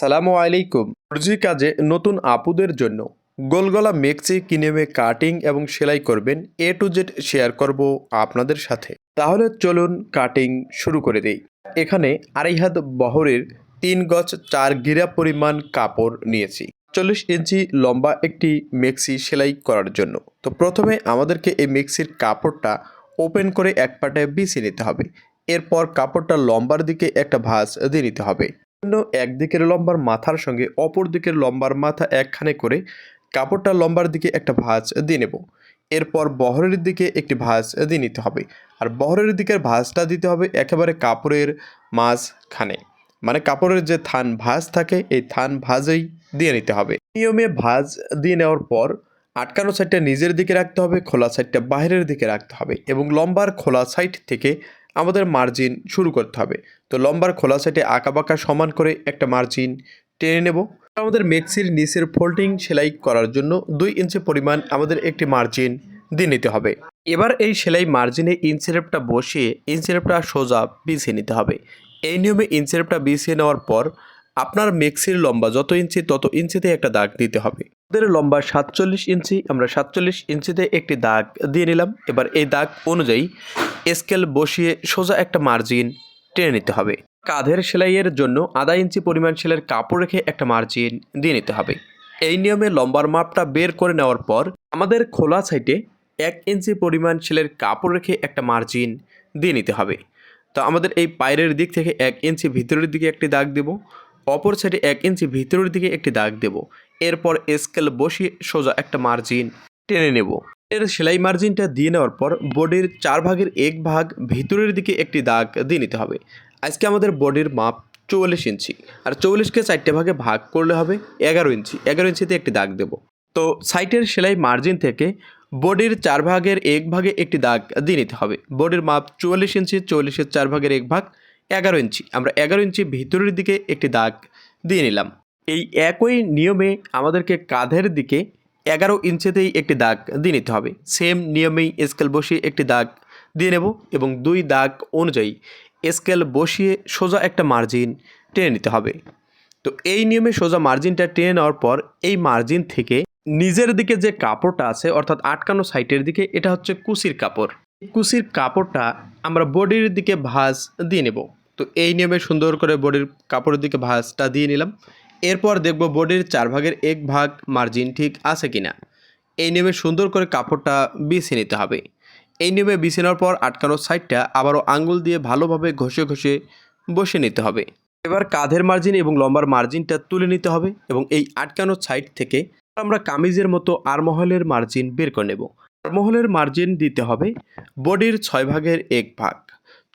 সালামু আলাইকুম। দর্জি কাজে নতুন আপুদের জন্য গোলগলা মেক্সি কিনেমে কাটিং এবং সেলাই করবেন এ টু জেড শেয়ার করব আপনাদের সাথে। তাহলে চলুন কাটিং শুরু করে দেই। এখানে আড়াই হাত বহরের তিন গজ চার গিরা পরিমাণ কাপড় নিয়েছি। চল্লিশ ইঞ্চি লম্বা একটি মেক্সি সেলাই করার জন্য। তো প্রথমে আমাদেরকে এই মেক্সির কাপড়টা ওপেন করে এক পাটে বিছিয়ে নিতে হবে। এরপর কাপড়টা লম্বার দিকে একটা ভাঁজ দিয়ে নিতে হবে। একদিকের লম্বার মাথার সঙ্গে অপর দিকের লম্বার মাথা একখানে করে কাপড়টা লম্বার দিকে একটা ভাঁজ দিয়ে নেব। এরপর বহরের দিকে একটি ভাঁজ দিয়ে নিতে হবে। আর বহরের দিকের ভাঁজটা দিতে হবে একেবারে কাপড়ের মাঝখানে। মানে কাপড়ের যে থান ভাঁজ থাকে, এই থান ভাঁজেই দিয়ে নিতে হবে। নিয়মে ভাঁজ দিয়ে নেওয়ার পর আটকানো সাইডটা নিজের দিকে রাখতে হবে, খোলা সাইডটা বাইরের দিকে রাখতে হবে এবং লম্বার খোলা সাইড থেকে আমাদের মার্জিন শুরু করতে হবে। তো লম্বার খোলা সাইডে আঁকাবাঁকা সমান করে একটা মার্জিন টেনে নেব। আমাদের মেক্সির নিচের ফোল্ডিং সেলাই করার জন্য দুই ইঞ্চি পরিমাণ আমাদের একটি মার্জিন দিয়ে নিতে হবে। এবার এই সেলাই মার্জিনে ইনসেরেপটা বসিয়ে ইনসেরেপটা সোজা বিছিয়ে নিতে হবে। এই নিয়মে ইনসেরেপটা বিছিয়ে নেওয়ার পর আপনার মেক্সির লম্বা যত ইঞ্চি তত ইঞ্চিতে একটা দাগ দিতে হবে। আমাদের লম্বা সাতচল্লিশ ইঞ্চি আমরা সাতচল্লিশ ইঞ্চিতে একটি দাগ দিয়ে নিলাম। এবার এই দাগ অনুযায়ী স্কেল বসিয়ে সোজা একটা মার্জিন টেনে নিতে হবে। কাঁধের সেলাইয়ের জন্য আধা ইঞ্চি পরিমাণ সেলাইয়ের কাপড় রেখে একটা মার্জিন দিয়ে নিতে হবে। এই নিয়মে লম্বার মাপটা বের করে নেওয়ার পর আমাদের খোলা সাইডে এক ইঞ্চি পরিমাণ সেলের কাপড় রেখে একটা মার্জিন দিয়ে নিতে হবে। তো আমাদের এই পায়ের দিক থেকে এক ইঞ্চি ভিতরের দিকে একটি দাগ দেব, অপর সাইডে এক ইঞ্চি ভিতরের দিকে একটি দাগ দেব। এরপর স্কেল বসিয়ে সোজা একটা মার্জিন টেনে নেব। এর সেলাই মার্জিনটা দিয়ে নেওয়ার পর বডির চার ভাগের এক ভাগ ভিতরের দিকে একটি দাগ দিয়ে নিতে হবে। আজকে আমাদের বডির মাপ চৌল্লিশ ইঞ্চি। আর চৌল্লিশকে চারটে ভাগে ভাগ করলে হবে এগারো ইঞ্চি। এগারো ইঞ্চিতে একটি দাগ দেব। তো সাইটের সেলাই মার্জিন থেকে বডির চার ভাগের এক ভাগে একটি দাগ দিয়ে নিতে হবে। বডির মাপ চুয়াল্লিশ ইঞ্চি চল্লিশের চার ভাগের এক ভাগ এগারো ইঞ্চি। আমরা এগারো ইঞ্চি ভিতরের দিকে একটি দাগ দিয়ে নিলাম। এই একই নিয়মে আমাদেরকে কাঁধের দিকে এগারো ইঞ্চিতেই একটি দাগ দিয়ে নিতে হবে। সেম নিয়মেই স্কেল বসিয়ে একটি দাগ দিয়ে নেব এবং দুই দাগ অনুযায়ী স্কেল বসিয়ে সোজা একটা মার্জিন টেনে নিতে হবে। তো এই নিয়মে সোজা মার্জিনটা টেনে নেওয়ার পর এই মার্জিন থেকে নিজের দিকে যে কাপড়টা আছে, অর্থাৎ আটকানো সাইটের দিকে, এটা হচ্ছে কুসির কাপড়। কুসির কাপড়টা আমরা বডির দিকে ভাঁজ দিয়ে নেব। তো এই নিয়মে সুন্দর করে বডির কাপড়ের দিকে ভাঁজটা দিয়ে নিলাম। এরপর দেখব বডির চার ভাগের এক ভাগ মার্জিন ঠিক আছে কিনা। এই নিয়মে সুন্দর করে কাপড়টা বিছিয়ে নিতে হবে। এই নিয়মে বিছিয়ে নেওয়ার পর আটকানো সাইডটা আবারও আঙ্গুল দিয়ে ভালোভাবে ঘষে ঘষে বসে নিতে হবে। এবার কাঁধের মার্জিন এবং লম্বার মার্জিনটা তুলে নিতে হবে এবং এই আটকানো সাইড থেকে আমরা কামিজের মতো আরমহলের মার্জিন বের করে নেব। আরমহলের মার্জিন দিতে হবে বডির ছয় ভাগের এক ভাগ।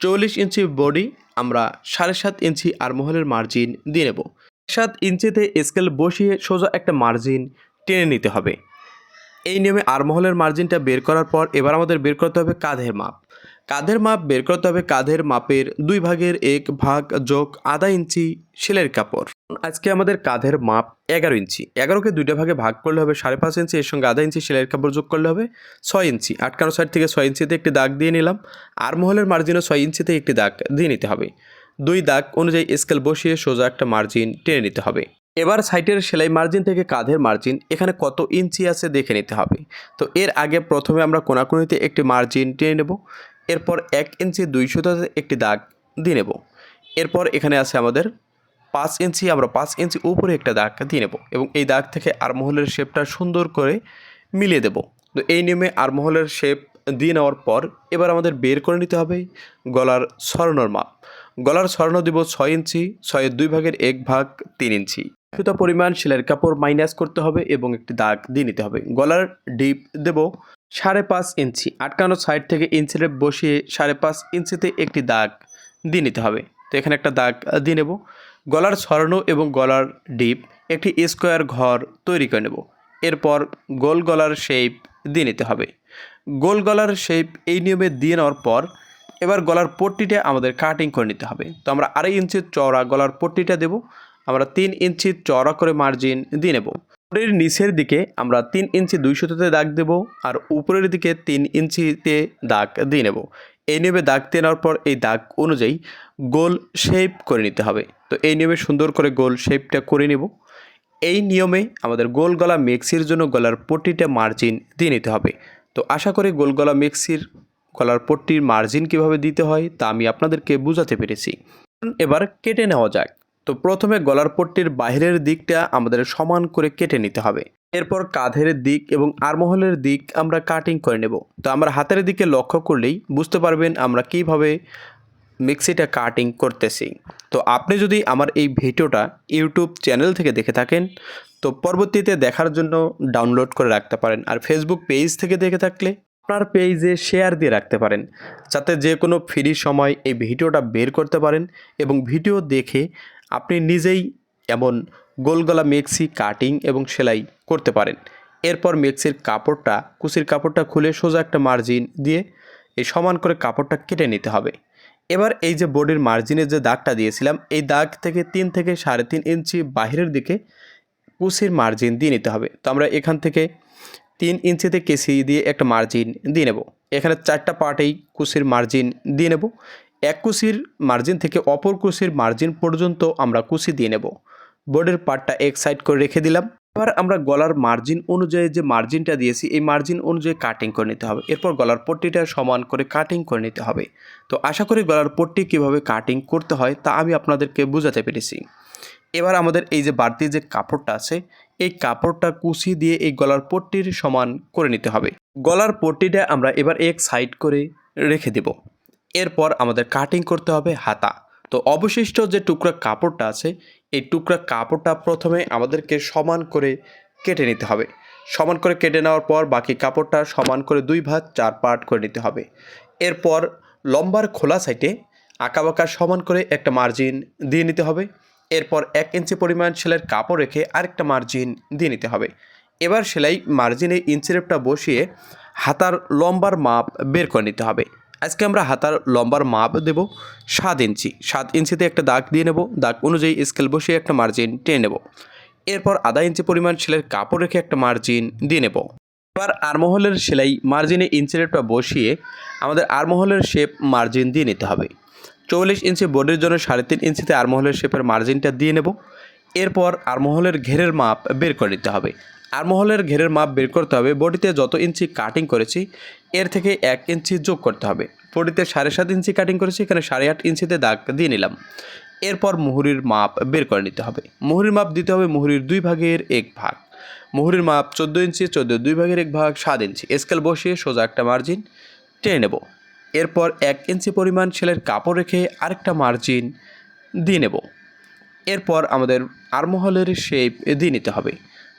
চল্লিশ ইঞ্চি বডি আমরা সাড়ে সাত ইঞ্চি আরমহলের মার্জিন দিয়ে নেব। সাত ইঞ্চিতে স্কেল বসিয়ে সোজা একটা মার্জিন টেনে নিতে হবে। এই নিয়মে আরমহলের মার্জিনটা বের করার পর এবার আমাদের বের করতে হবে কাঁধের মাপ। কাঁধের মাপ বের করতে হবে কাঁধের মাপের দুই ভাগের এক ভাগ যোগ আধা ইঞ্চি সেলের কাপড়। আজকে আমাদের কাঁধের মাপ এগারো ইঞ্চি। এগারোকে দুইটা ভাগে ভাগ করলে হবে সাড়ে পাঁচ ইঞ্চি, এর সঙ্গে আধা ইঞ্চি সেলের কাপড় যোগ করলে হবে ছয় ইঞ্চি। আটকানো সাইড থেকে ছয় ইঞ্চিতে একটি দাগ দিয়ে নিলাম। আরমহলের মার্জিনও ছয় ইঞ্চিতে একটি দাগ দিয়ে নিতে হবে। দুই দাগ অনুযায়ী স্কেল বসিয়ে সোজা একটা মার্জিন টেনে নিতে হবে। এবার সাইটের সেলাই মার্জিন থেকে কাঁধের মার্জিন এখানে কত ইঞ্চি আছে দেখে নিতে হবে। তো এর আগে প্রথমে আমরা কোনাকুনিতে একটি মার্জিন টেনে নেব, এরপর এক ইঞ্চি দুই দুইশোতে একটি দাগ দিয়ে নেব। এরপর এখানে আছে আমাদের পাঁচ ইঞ্চি, আমরা পাঁচ ইঞ্চি উপরে একটা দাগ দিয়ে নেব এবং এই দাগ থেকে আরমহলের শেপটা সুন্দর করে মিলিয়ে দেব। তো এই নিয়মে আরমহলের শেপ দিয়ে নেওয়ার পর এবার আমাদের বের করে নিতে হবে গলার স্বর্ণর মাপ। গলার স্বর্ণ দিব ছয় ইঞ্চি, ছয়ের দুই ভাগের এক ভাগ তিন ইঞ্চি। সুতা পরিমাণ সেলাইয়ের কাপড় মাইনাস করতে হবে এবং একটি দাগ দিয়ে নিতে হবে। গলার ডিপ দেব সাড়ে পাঁচ ইঞ্চি, আটকানো সাইড থেকে ইঞ্চিরে বসিয়ে সাড়ে পাঁচ ইঞ্চিতে একটি দাগ দিয়ে নিতে হবে। তো এখানে একটা দাগ দিয়ে নেব। গলার স্বর্ণ এবং গলার ডিপ একটি স্কোয়ার ঘর তৈরি করে নেব। এরপর গোল গলার শেপ দিয়ে নিতে হবে। গোল গলার শেপ এই নিয়মে দিয়ে নেওয়ার পর এবার গলার পট্টিটা আমাদের কাটিং করে নিতে হবে। তো আমরা আড়াই ইঞ্চির চওড়া গলার পট্টিটা দেব। আমরা তিন ইঞ্চি চওড়া করে মার্জিন দিয়ে নেব। বডির নিচের দিকে আমরা তিন ইঞ্চি দুই দুইশোতে দাগ দেব আর উপরের দিকে তিন ইঞ্চিতে দাগ দিয়ে নেব। এই নিয়মে দাগ দিয়ে নেওয়ার পর এই দাগ অনুযায়ী গোল শেপ করে নিতে হবে। তো এই নিয়মে সুন্দর করে গোল শেপটা করে নেব। এই নিয়মে আমাদের গোল গলা মিক্সির জন্য গলার পট্টিটা মার্জিন দিয়ে নিতে হবে। তো আশা করি গোল গলা মিক্সির গলার পট্টির মার্জিন কীভাবে দিতে হয় তা আমি আপনাদেরকে বোঝাতে পেরেছি। এবার কেটে নেওয়া যাক। তো প্রথমে গলার পট্টির বাইরের দিকটা আমাদের সমান করে কেটে নিতে হবে। এরপর কাঁধের দিক এবং আরমহলের দিক আমরা কাটিং করে নেব। তো আমরা হাতের দিকে লক্ষ্য করলেই বুঝতে পারবেন আমরা কীভাবে মিক্সিটা কাটিং করতেছি। তো আপনি যদি আমার এই ভিডিওটা ইউটিউব চ্যানেল থেকে দেখে থাকেন, তো পরবর্তীতে দেখার জন্য ডাউনলোড করে রাখতে পারেন। আর ফেসবুক পেজ থেকে দেখে থাকলে আপনার পেজে শেয়ার দিয়ে রাখতে পারেন, যাতে যে কোনো ফ্রি সময় এই ভিডিওটা বের করতে পারেন এবং ভিডিও দেখে আপনি নিজেই এমন গোলগলা মেক্সি কাটিং এবং সেলাই করতে পারেন। এরপর মেক্সির কাপড়টা কুচির কাপড়টা খুলে সোজা একটা মার্জিন দিয়ে এই সমান করে কাপড়টা কেটে নিতে হবে। এবার এই যে বডির মার্জিনের যে দাগটা দিয়েছিলাম, এই দাগ থেকে তিন থেকে সাড়ে তিন ইঞ্চি বাহিরের দিকে কুচির মার্জিন দিয়ে নিতে হবে। তো আমরা এখান থেকে তিন ইঞ্চিতে কেসি দিয়ে একটা মার্জিন দিয়ে নেব। এখানে চারটা পার্টেই কুচির মার্জিন দিয়ে নেব। এক কুচির মার্জিন থেকে অপর কুচির মার্জিন পর্যন্ত আমরা কুচি দিয়ে নেব। বোর্ডের পার্টটা এক সাইড করে রেখে দিলাম। এবার আমরা গলার মার্জিন অনুযায়ী যে মার্জিনটা দিয়েছি, এই মার্জিন অনুযায়ী কাটিং করে নিতে হবে। এরপর গলার পট্টিটা সমান করে কাটিং করে নিতে হবে। তো আশা করি গলার পট্টি কীভাবে কাটিং করতে হয় তা আমি আপনাদেরকে বোঝাতে পেরেছি। এবার আমাদের এই যে বাড়তি যে কাপড়টা আছে এই কাপড়টা কুচি দিয়ে এই গলার পট্টির সমান করে নিতে হবে। গলার পট্টিটা আমরা এবার এক সাইড করে রেখে দেব। এরপর আমাদের কাটিং করতে হবে হাতা। তো অবশিষ্ট যে টুকরা কাপড়টা আছে, এই টুকরা কাপড়টা প্রথমে আমাদেরকে সমান করে কেটে নিতে হবে। সমান করে কেটে নেওয়ার পর বাকি কাপড়টা সমান করে দুই ভাগ, চার পার্ট করে নিতে হবে। এরপর লম্বার খোলা সাইডে আঁকাবাঁকা সমান করে একটা মার্জিন দিয়ে নিতে হবে। এরপর এক ইঞ্চি পরিমাণ সেলাইয়ের কাপড় রেখে আরেকটা মার্জিন দিয়ে নিতে হবে। এবার সেলাই মার্জিনে ইঞ্চিরেপটা বসিয়ে হাতার লম্বার মাপ বের করে নিতে হবে। আজকে আমরা হাতার লম্বার মাপ দেব সাত ইঞ্চি। সাত ইঞ্চিতে একটা দাগ দিয়ে নেব। দাগ অনুযায়ী স্কেল বসিয়ে একটা মার্জিন টেনে নেব। এরপর আধা ইঞ্চি পরিমাণ সেলের কাপড় রেখে একটা মার্জিন দিয়ে নেব। এবার আরমহলের সেলাই মার্জিনে ইঞ্চিরেপটা বসিয়ে আমাদের আরমহলের শেপ মার্জিন দিয়ে নিতে হবে। চৌল্লিশ ইঞ্চি বোর্ডের জন্য সাড়ে তিন ইঞ্চিতে আরমহলের শেপের মার্জিনটা দিয়ে নেব। এরপর আরমহলের ঘেরের মাপ বের করে নিতে হবে। আরমহলের ঘেরের মাপ বের করতে হবে। বডিতে যত ইঞ্চি কাটিং করেছি, এর থেকে এক ইঞ্চি যোগ করতে হবে। বডিতে সাড়ে সাত ইঞ্চি কাটিং করেছি, এখানে সাড়ে আট ইঞ্চিতে দাগ দিয়ে নিলাম। এরপর মুহুরির মাপ বের করে নিতে হবে। মুহুরির মাপ দিতে হবে মুহুরির দুই ভাগের এক ভাগ। মুহুরির মাপ চোদ্দ ইঞ্চি, চোদ্দ দুই ভাগের এক ভাগ, সাত ইঞ্চি। স্কেল বসিয়ে সোজা একটা মার্জিন টেনে নেব। এরপর এক ইঞ্চি পরিমাণ সেলের কাপড় রেখে আরেকটা মার্জিন দিয়ে নেব। এরপর আমাদের আরমহলের শেপ দিয়ে নিতে হবে।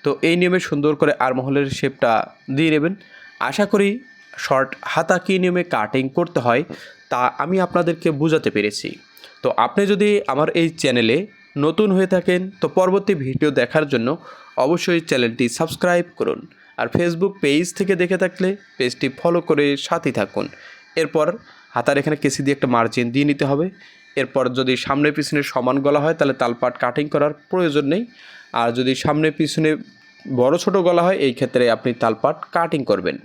তো এই নিয়মে সুন্দর করে আরমহলের শেপটা দিয়ে নেবেন। আশা করি শর্ট হাতা কী নিয়মে কাটিং করতে হয়, তা আমি আপনাদেরকে বোঝাতে পেরেছি। তো আপনি যদি আমার এই চ্যানেলে নতুন হয়ে থাকেন, তো পরবর্তী ভিডিও দেখার জন্য অবশ্যই চ্যানেলটি সাবস্ক্রাইব করুন। আর ফেসবুক পেজ থেকে দেখে থাকলে পেজটি ফলো করে সাথে থাকুন। এরপর হাতার এখানে কেসি দিয়ে একটা মার্জিন দিয়ে নিতে হবে। এরপর যদি সামনে পিছনে সমান গলা হয়, তাহলে তালপাট কাটিং করার প্রয়োজন নেই। আর যদি সামনে পিছনে বড় ছোট গলা হয়, এই ক্ষেত্রে আপনি তালপাট কাটিং করবেন।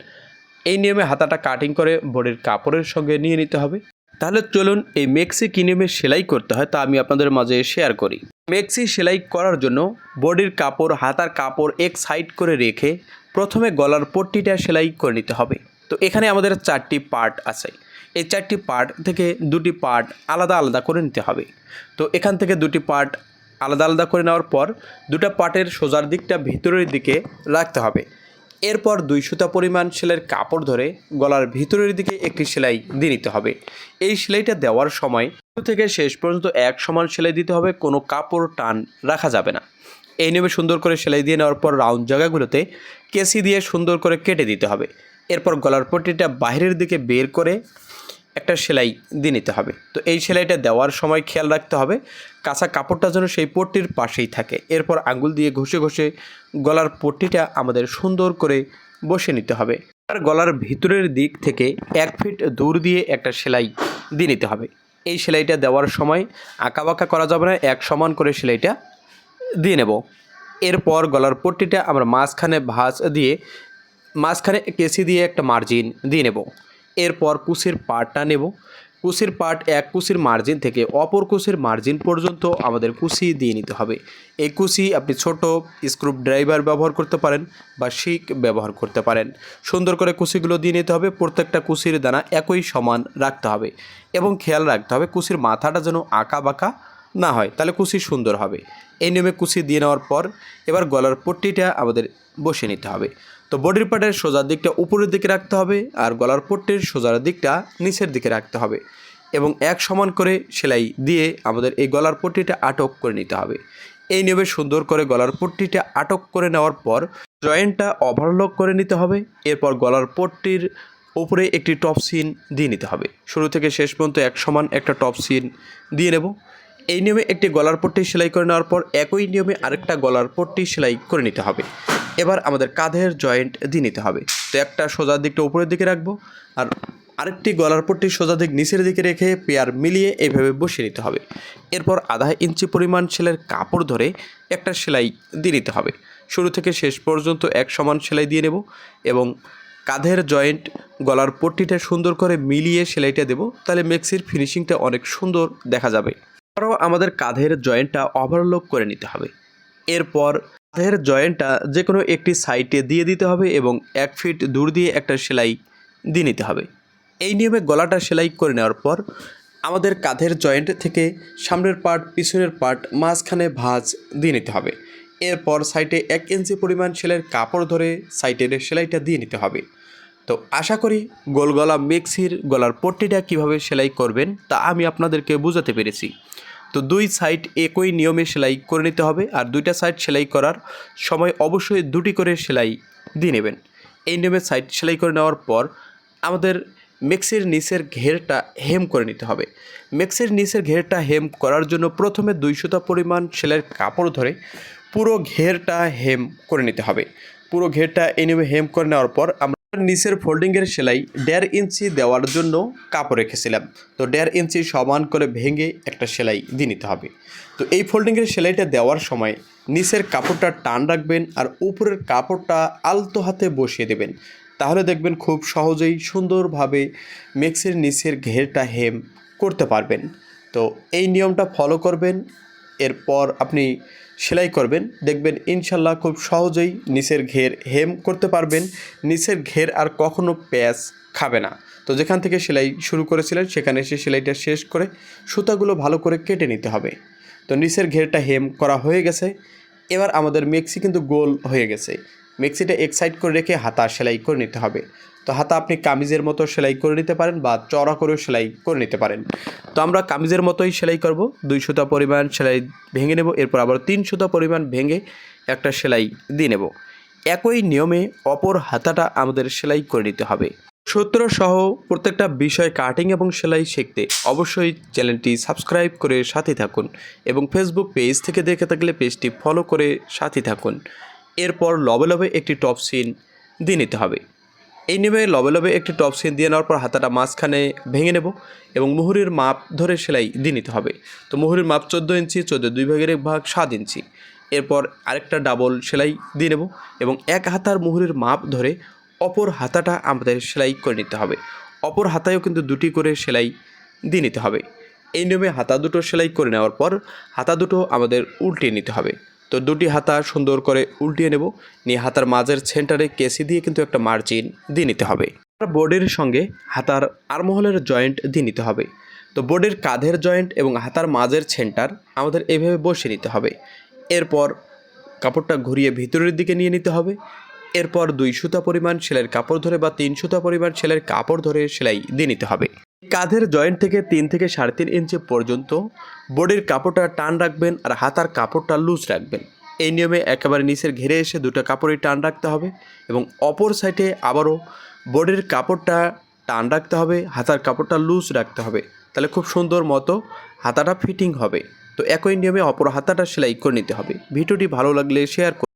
এই নিয়মে হাতাটা কাটিং করে বডির কাপড়ের সঙ্গে নিয়ে নিতে হবে। তাহলে চলুন এই মেক্সি কী নিয়মে সেলাই করতে হয় তা আমি আপনাদের মাঝে শেয়ার করি। মেক্সি সেলাই করার জন্য বডির কাপড়, হাতার কাপড় এক সাইড করে রেখে প্রথমে গলার পট্টিটা সেলাই করে নিতে হবে। তো এখানে আমাদের চারটি পার্ট আছে। এই চারটি পার্ট থেকে দুটি পার্ট আলাদা আলাদা করে নিতে হবে। তো এখান থেকে দুটি পার্ট আলাদা আলাদা করে নেওয়ার পর দুটো পার্টের সোজার দিকটা ভিতরের দিকে রাখতে হবে। এরপর দুই সুতা পরিমাণ সেলাইয়ের কাপড় ধরে গলার ভিতরের দিকে একটি সেলাই দিয়ে নিতে হবে। এই সেলাইটা দেওয়ার সময় থেকে শেষ পর্যন্ত এক সমান সেলাই দিতে হবে, কোনো কাপড় টান রাখা যাবে না। এই নিয়মে সুন্দর করে সেলাই দিয়ে নেওয়ার পর রাউন্ড জায়গাগুলোতে কেসি দিয়ে সুন্দর করে কেটে দিতে হবে। এরপর গলার পট্টিটা বাইরের দিকে বের করে একটা সেলাই দিয়ে নিতে হবে। তো এই সেলাইটা দেওয়ার সময় খেয়াল রাখতে হবে, কাঁচা কাপড়টা যেন সেই পট্টির পাশেই থাকে। এরপর আঙ্গুল দিয়ে ঘষে ঘষে গলার পট্টিটা আমাদের সুন্দর করে বসে নিতে হবে। আর গলার ভিতরের দিক থেকে এক ফিট দূর দিয়ে একটা সেলাই দিয়ে নিতে হবে। এই সেলাইটা দেওয়ার সময় আঁকাবাঁকা করা যাবে না, এক সমান করে সেলাইটা দিয়ে নেব। এরপর গলার পট্টিটা আমরা মাঝখানে ভাঁজ দিয়ে মাঝখানে কেসি দিয়ে একটা মার্জিন দিয়ে নেব। এরপর কুচির পার্টটা নেব। কুচির পার্ট এক কুচির মার্জিন থেকে অপর কুচির মার্জিন পর্যন্ত আমাদের কুচি দিয়ে নিতে হবে। এই কুচি আপনি ছোট স্ক্রুপ ড্রাইভার ব্যবহার করতে পারেন বা শিক ব্যবহার করতে পারেন। সুন্দর করে কুচিগুলো দিয়ে নিতে হবে। প্রত্যেকটা কুচির দানা একই সমান রাখতে হবে এবং খেয়াল রাখতে হবে কুচির মাথাটা যেন আঁকা বাঁকা না হয়, তাহলে কুচি সুন্দর হবে। এই নিয়মে কুচি দিয়ে নেওয়ার পর এবার গলার পট্টিটা আমাদের বসিয়ে নিতে হবে। তো বডির পার্টের সোজার দিকটা উপরের দিকে রাখতে হবে আর গলার পট্টির সোজার দিকটা নিচের দিকে রাখতে হবে এবং এক সমান করে সেলাই দিয়ে আমাদের এই গলার পট্টিটা আটক করে নিতে হবে। এই নিয়মে সুন্দর করে গলার পট্টিটা আটক করে নেওয়ার পর জয়েন্টটা ওভারলক করে নিতে হবে। এরপর গলার পট্টির উপরে একটি টপ সিন দিয়ে নিতে হবে। শুরু থেকে শেষ পর্যন্ত এক সমান একটা টপ সিন দিয়ে নেব। এই নিয়মে একটি গলার পট্টি সেলাই করে নেওয়ার পর একই নিয়মে আরেকটা গলার পট্টি সেলাই করে নিতে হবে। এবার আমাদের কাঁধের জয়েন্ট দিয়ে নিতে হবে। তো একটা সোজার দিকটা উপরের দিকে রাখব আর আরেকটি গলার পট্টি সোজা দিক নিচের দিকে রেখে পেয়ার মিলিয়ে এইভাবে বসিয়ে নিতে হবে। এরপর আধা ইঞ্চি পরিমাণ সেলাইয়ের কাপড় ধরে একটা সেলাই দিয়ে নিতে হবে। শুরু থেকে শেষ পর্যন্ত এক সমান সেলাই দিয়ে নেব এবং কাঁধের জয়েন্ট গলার পট্টিটা সুন্দর করে মিলিয়ে সেলাইটা দেব। তাহলে মেক্সির ফিনিশিংটা অনেক সুন্দর দেখা যাবে। আরও আমাদের কাঁধের জয়েন্টটা ওভারলোক করে নিতে হবে। এরপর কাঁধের জয়েন্টটা যে কোনো একটি সাইডে দিয়ে দিতে হবে এবং এক ফিট দূর দিয়ে একটা সেলাই দিয়ে নিতে হবে। এই নিয়মে গলাটা সেলাই করে নেওয়ার পর আমাদের কাঁধের জয়েন্ট থেকে সামনের পার্ট, পিছনের পার্ট, মাঝখানে ভাঁজ দিয়ে নিতে হবে। এরপর সাইটে এক ইঞ্চি পরিমাণ সেলাইয়ের কাপড় ধরে সাইডের সেলাইটা দিয়ে নিতে হবে। তো আশা করি গোল গলা মিক্সির গলার পট্টিটা কীভাবে সেলাই করবেন তা আমি আপনাদেরকে বোঝাতে পেরেছি। তো দুই সাইড একই নিয়মে সেলাই করে নিতে হবে আর দুইটা সাইড সেলাই করার সময় অবশ্যই দুটি করে সেলাই দিয়ে নেবেন। এই নিয়মে সাইড সেলাই করে নেওয়ার পর আমাদের মেক্সির নিচের ঘেরটা হেম করে নিতে হবে। মেক্সির নিচের ঘেরটা হেম করার জন্য প্রথমে দুই সুতা পরিমাণ সেলাইয়ের কাপড় ধরে পুরো ঘেরটা হেম করে নিতে হবে। পুরো ঘেরটা নিয়মে হেম করে নেওয়ার পর আমরা নিচের ফোল্ডিংয়ের সেলাই দেড় ইঞ্চি দেওয়ার জন্য কাপড় রেখেছিলাম। তো দেড় ইঞ্চি সমান করে ভেঙে একটা সেলাই দিয়ে নিতে হবে। তো এই ফোল্ডিংয়ের সেলাইটা দেওয়ার সময় নিচের কাপড়টা টান রাখবেন আর উপরের কাপড়টা আলতো হাতে বসিয়ে দেবেন। তাহলে দেখবেন খুব সহজেই সুন্দরভাবে মেক্সের নিচের ঘেরটা হেম করতে পারবেন। তো এই নিয়মটা ফলো করবেন। এরপর আপনি সেলাই করবেন। দেখবেন ইনশাল্লাহ খুব সহজেই নিচের ঘের হেম করতে পারবেন। নিচের ঘের আর কখনো প্যাচ খাবে না। তো যেখান থেকে সেলাই শুরু করেছিলেন, সেখানে সে সেলাইটা শেষ করে সুতাগুলো ভালো করে কেটে নিতে হবে। তো নিচের ঘেরটা হেম করা হয়ে গেছে। এবার আমাদের মেক্সি কিন্তু গোল হয়ে গেছে। মেক্সিটা এক সাইড করে রেখে হাতা সেলাই করে নিতে হবে। তো হাতা আপনি কামিজের মতো সেলাই করে নিতে পারেন বা চড়া করেও সেলাই করে নিতে পারেন। তো আমরা কামিজের মতোই সেলাই করব। দুই সুতা পরিমাণ সেলাই ভেঙে নেব, এরপর আবার তিন সুতা পরিমাণ ভেঙে একটা সেলাই দিয়ে নেব। একই নিয়মে অপর হাতাটা আমাদের সেলাই করে নিতে হবে। সূত্র সহ প্রত্যেকটা বিষয় কাটিং এবং সেলাই শিখতে অবশ্যই চ্যানেলটি সাবস্ক্রাইব করে সাথে থাকুন এবং ফেসবুক পেজ থেকে দেখে থাকলে পেজটি ফলো করে সাথে থাকুন। এরপর লবে লবে একটি টপ সিন দিয়ে নিতে হবে। এই নিয়মে লবে লবে একটি টপ সিন দিয়ে নেওয়ার পর হাতাটা মাঝখানে ভেঙে নেব এবং মুহুরির মাপ ধরে সেলাই দিয়ে নিতে হবে। তো মুহুরির মাপ চোদ্দ ইঞ্চি, চোদ্দ দুই ভাগের এক ভাগ সাত ইঞ্চি। এরপর আরেকটা ডাবল সেলাই দিয়ে নেব এবং এক হাতার মুহুরির মাপ ধরে অপর হাতাটা আমাদের সেলাই করে নিতে হবে। অপর হাতায়ও কিন্তু দুটি করে সেলাই দিয়ে নিতে হবে। এই নিয়মে হাতা দুটো সেলাই করে নেওয়ার পর হাতা দুটো আমাদের উল্টিয়ে নিতে হবে। তো দুটি হাতা সুন্দর করে উল্টিয়ে নেব। নিয়ে হাতার মাঝের সেন্টারে কেসি দিয়ে কিন্তু একটা মার্জিন দিয়ে নিতে হবে। বোর্ডের সঙ্গে হাতার আরমহলের জয়েন্ট দিয়ে নিতে হবে। তো বোর্ডের কাঁধের জয়েন্ট এবং হাতার মাঝের সেন্টার আমাদের এভাবে বসে নিতে হবে। এরপর কাপড়টা ঘুরিয়ে ভিতরের দিকে নিয়ে নিতে হবে। এরপর দুই সুতা পরিমাণ সেলাইয়ের কাপড় ধরে বা তিন সুতা পরিমাণ সেলাইয়ের কাপড় ধরে সেলাই দিয়ে নিতে হবে। কাঁধের জয়েন্ট থেকে তিন থেকে সাড়ে তিন ইঞ্চি পর্যন্ত বডির কাপড়টা টান রাখবেন আর হাতার কাপড়টা লুজ রাখবেন। এই নিয়মে একেবারে নিচের ঘিরে এসে দুটো কাপড়ই টান রাখতে হবে এবং অপর সাইডে আবারও বডির কাপড়টা টান রাখতে হবে, হাতার কাপড়টা লুজ রাখতে হবে। তাহলে খুব সুন্দর মতো হাতাটা ফিটিং হবে। তো একই নিয়মে অপর হাতাটা সেলাই করে নিতে হবে। ভিডিওটি ভালো লাগলে শেয়ার